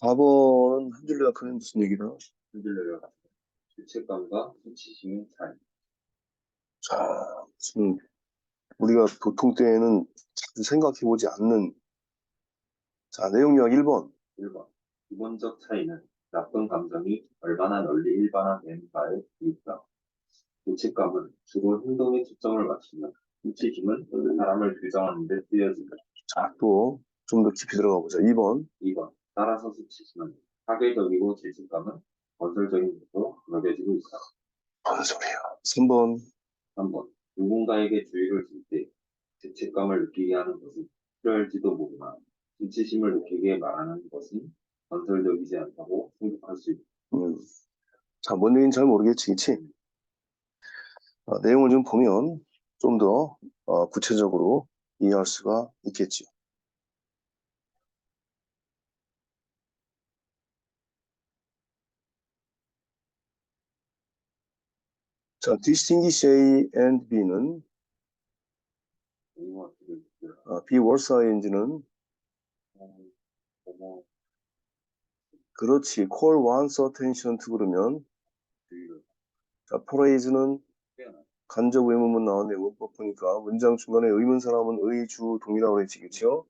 4번은 흔들려가 크는 무슨 얘기다? 흔들려요. 죄책감과 수치심의 차이. 자, 지금 우리가 보통 때에는 자주 생각해보지 않는 자, 내용력 1번. 1번. 기본적 차이는 나쁜 감정이 얼마나 널리 일반화된가에 있다. 죄책감은 주로 행동에 초점을 맞추며 수치심은 그 사람을 규정하는 데 쓰여진다. 자, 또 좀 더 깊이 들어가 보자. 2번. 2번. 따라서 수치심은 파괴적이고 죄책감은 건설적인 것으로 여겨지고 있다. 무슨 소리야? 3번. 3번. 누군가에게 주의를 줄 때 죄책감을 느끼게 하는 것은 필요할지도 모르나 수치심을 느끼게 말하는 것은 건설적이지 않다고 생각할 수 있다. 음. 자, 뭔 얘기인지 잘 모르겠지, 그치? 어, 내용을 좀 보면 좀더 어, 구체적으로 이해할 수가 있겠지. 자, distinguish A and B는 어, B 월사인지는 뭐뭐 그렇지. call one's attention to 그러면 자, 표현하는 간접 의문문 나왔네. 문법 보니까 문장 중간에 의문 사람은 의, 주, 동이라고 그랬지, 그쵸?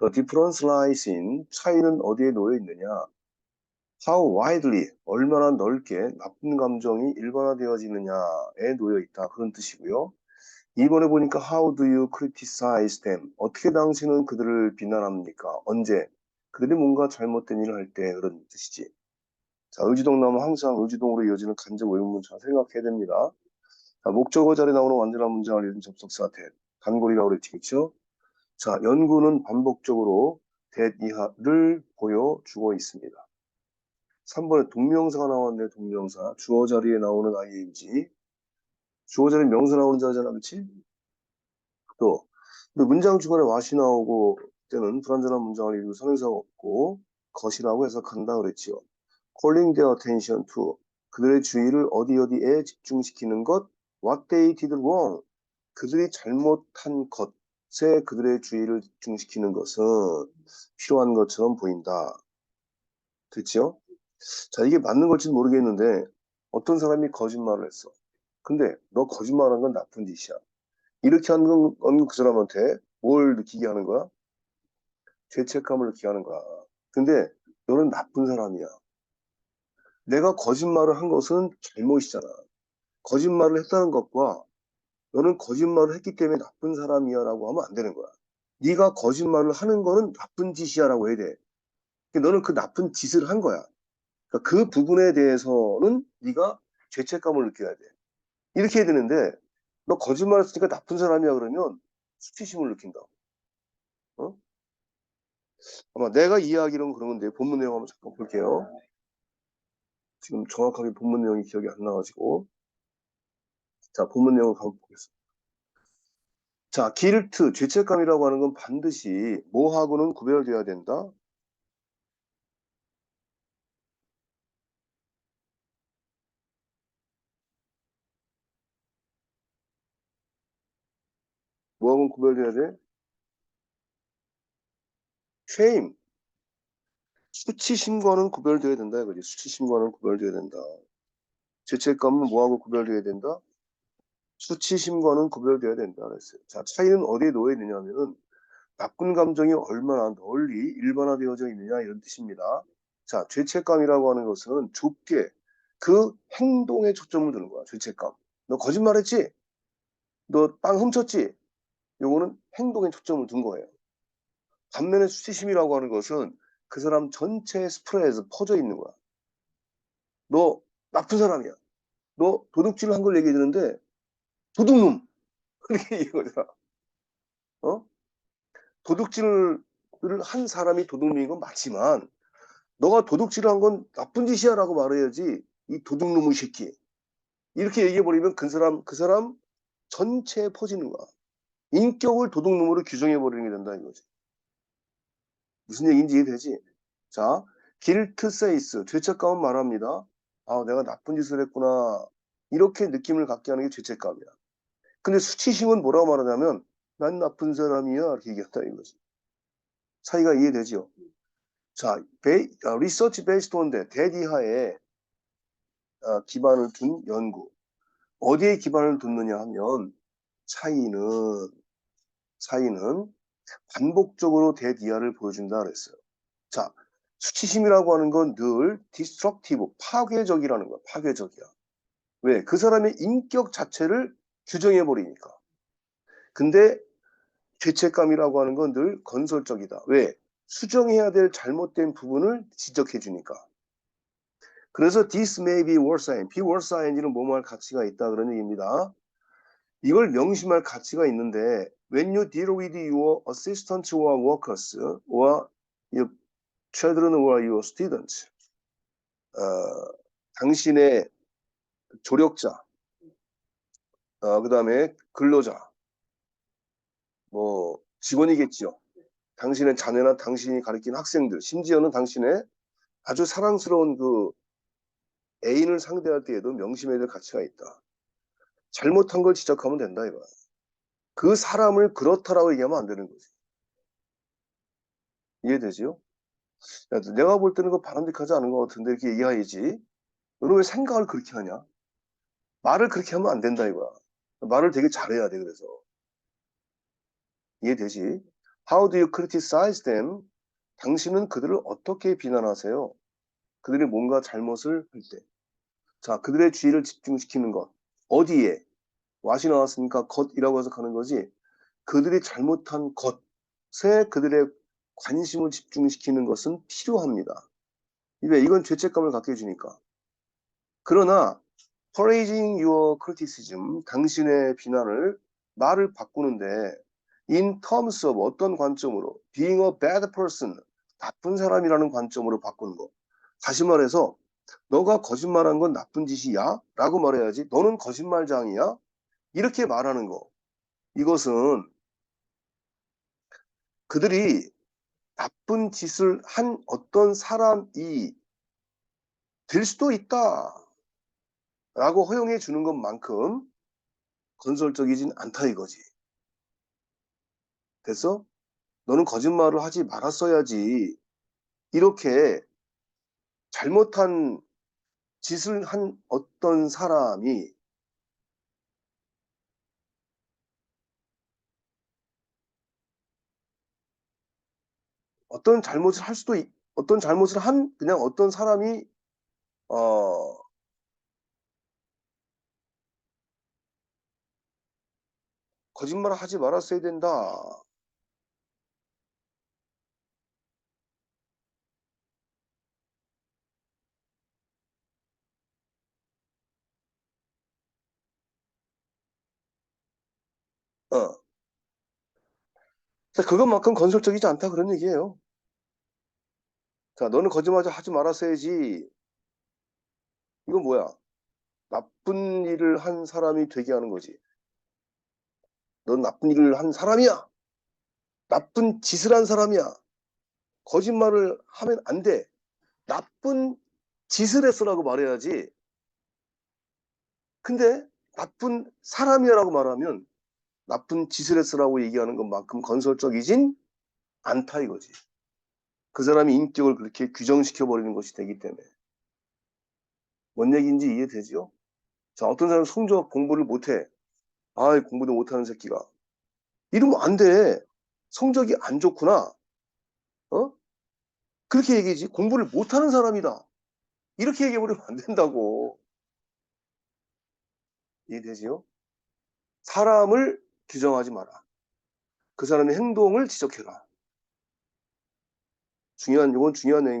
The difference lies in 차이는 어디에 놓여 있느냐? How widely 얼마나 넓게 나쁜 감정이 일반화되어지느냐에 놓여 있다. 그런 뜻이고요. 이번에 보니까 How do you criticize them? 어떻게 당신은 그들을 비난합니까? 언제? 그들이 뭔가 잘못된 일을 할 때 그런 뜻이지. 자, 의지동 나오면 항상 의지동으로 이어지는 간접 의문문 잘 생각해야 됩니다. 자, 목적어 자리에 나오는 완전한 문장을 이룬 접속사 that. 단골이라고 그쵸? 자, 연구는 반복적으로 that 이하를 보여주고 있습니다. 3번에 동명사가 나왔네, 동명사. 주어 자리에 나오는 ing. 주어 자리에 명사 나오는 자잖아, 그치? 또, 문장 중간에 what이 나오고, 때는 불완전한 문장을 이루고 선행사가 없고, 것이라고 해석한다 그랬지요. calling their attention to. 그들의 주의를 어디 어디에 집중시키는 것, what they did wrong. 그들이 잘못한 것에 그들의 주의를 집중시키는 것은 필요한 것처럼 보인다. 됐죠? 자, 이게 맞는 걸지는 모르겠는데, 어떤 사람이 거짓말을 했어. 근데 너 거짓말한 건 나쁜 짓이야. 이렇게 하는 건, 건그 사람한테 뭘 느끼게 하는 거야? 죄책감을 느끼게 하는 거야. 근데 너는 나쁜 사람이야. 내가 거짓말을 한 것은 잘못이잖아. 거짓말을 했다는 것과 너는 거짓말을 했기 때문에 나쁜 사람이야 라고 하면 안 되는 거야. 네가 거짓말을 하는 거는 나쁜 짓이야 라고 해야 돼. 근데 너는 그 나쁜 짓을 한 거야. 그러니까 그 부분에 대해서는 네가 죄책감을 느껴야 돼. 이렇게 해야 되는데 너 거짓말 했으니까 나쁜 사람이야 그러면 수치심을 느낀다고. 어? 아마 내가 이해하기로는 그런 건데 본문 내용 한번 잠깐 볼게요. 지금 정확하게 본문 내용이 기억이 안 나가지고 자 본문 내용을 한번 보겠습니다. 자 길트 죄책감이라고 하는 건 반드시 뭐하고는 구별돼야 된다. 뭐하고는 구별돼야 돼? shame 수치심과는 구별돼야 된다 이거지. 수치심과는 구별돼야 된다. 죄책감은 뭐하고 구별돼야 된다? 수치심과는 구별돼야 된다 그랬어요. 자, 차이는 어디에 놓여 있느냐면은 나쁜 감정이 얼마나 널리 일반화되어져 있느냐 이런 뜻입니다. 자, 죄책감이라고 하는 것은 좁게 그 행동에 초점을 두는 거야. 죄책감. 너 거짓말했지? 너 빵 훔쳤지? 요거는 행동에 초점을 둔 거예요. 반면에 수치심이라고 하는 것은 그 사람 전체의 스프레드에서 퍼져 있는 거야. 너 나쁜 사람이야. 너 도둑질을 한걸 얘기해 주는데 도둑놈 그렇게 얘기한 거잖아. 어? 도둑질을 한 사람이 도둑놈인 건 맞지만 너가 도둑질을 한 건 나쁜 짓이야 라고 말해야지 이 도둑놈의 새끼 이렇게 얘기해 버리면 그 사람 그 사람 전체에 퍼지는 거야. 인격을 도둑놈으로 규정해 버리는 게 된다 이거지. 무슨 얘기인지 이해되지? 자, 길트 세이스 죄책감은 말합니다. 아, 내가 나쁜 짓을 했구나. 이렇게 느낌을 갖게 하는 게 죄책감이야. 근데 수치심은 뭐라고 말하냐면 난 나쁜 사람이야 이렇게 얘기한다 이거지. 차이가 이해되죠? 자, 베이, 아, 리서치 베이스드 온데 대디하에 아, 기반을 둔 연구. 어디에 기반을 뒀느냐 하면 차이는 차이는 반복적으로 대디하를 보여준다 그랬어요. 자, 수치심이라고 하는 건 늘 디스트럭티브, 파괴적이라는 거야. 파괴적이야. 왜? 그 사람의 인격 자체를 규정해 버리니까. 근데 죄책감이라고 하는 건 늘 건설적이다. 왜? 수정해야 될 잘못된 부분을 지적해 주니까. 그래서 this may be worse than, be worse than이는 뭐뭐 할 가치가 있다 그런 얘기입니다. 이걸 명심할 가치가 있는데 when you deal with your assistants or workers or your children or your students 어, 당신의 조력자 어, 그 다음에 근로자 뭐 직원이겠지요. 당신의 자녀나 당신이 가르친 학생들 심지어는 당신의 아주 사랑스러운 그 애인을 상대할 때에도 명심해야 될 가치가 있다. 잘못한 걸 지적하면 된다 이거야. 그 사람을 그렇다라고 얘기하면 안 되는 거지. 이해되지요? 야, 내가 볼 때는 그 바람직하지 않은 것 같은데 이렇게 얘기해야지. 너는 왜 생각을 그렇게 하냐? 말을 그렇게 하면 안 된다 이거야. 말을 되게 잘해야 돼 그래서. 이해되지? How do you criticize them? 당신은 그들을 어떻게 비난하세요? 그들이 뭔가 잘못을 할 때. 자, 그들의 주의를 집중시키는 것. 어디에? 왓이 나왔으니까 것이라고 해석하는 거지. 그들이 잘못한 것에 그들의 관심을 집중시키는 것은 필요합니다. 왜? 이건 죄책감을 갖게 해주니까. 그러나 praising your criticism, 당신의 비난을 말을 바꾸는데 in terms of 어떤 관점으로 being a bad person, 나쁜 사람이라는 관점으로 바꾸는 거. 다시 말해서 너가 거짓말한 건 나쁜 짓이야? 라고 말해야지 너는 거짓말장이야? 이렇게 말하는 거. 이것은 그들이 나쁜 짓을 한 어떤 사람이 될 수도 있다. 라고 허용해 주는 것만큼 건설적이진 않다 이거지. 됐어? 너는 거짓말을 하지 말았어야지. 이렇게 잘못한 짓을 한 어떤 사람이 어떤 잘못을 할 수도 있, 어떤 잘못을 한 그냥 어떤 사람이 어 거짓말을 하지 말았어야 된다. 어. 자, 그것만큼 건설적이지 않다 그런 얘기예요. 자, 너는 거짓말 하지 말았어야지. 이건 뭐야? 나쁜 일을 한 사람이 되게 하는 거지. 넌 나쁜 일을 한 사람이야. 나쁜 짓을 한 사람이야. 거짓말을 하면 안 돼. 나쁜 짓을 했어라고 말해야지. 근데 나쁜 사람이야라고 말하면 나쁜 짓을 했어라고 얘기하는 것만큼 건설적이진 않다 이거지. 그 사람의 인격을 그렇게 규정시켜 버리는 것이 되기 때문에. 뭔 얘기인지 이해되지요? 자, 어떤 사람은 성적 공부를 못해. 아, 공부도 못하는 새끼가. 이러면 안 돼. 성적이 안 좋구나. 어? 그렇게 얘기지. 공부를 못하는 사람이다. 이렇게 얘기해버리면 안 된다고. 이해되지요? 사람을 규정하지 마라. 그 사람의 행동을 지적해라. 중요한, 이건 중요한 내용인 것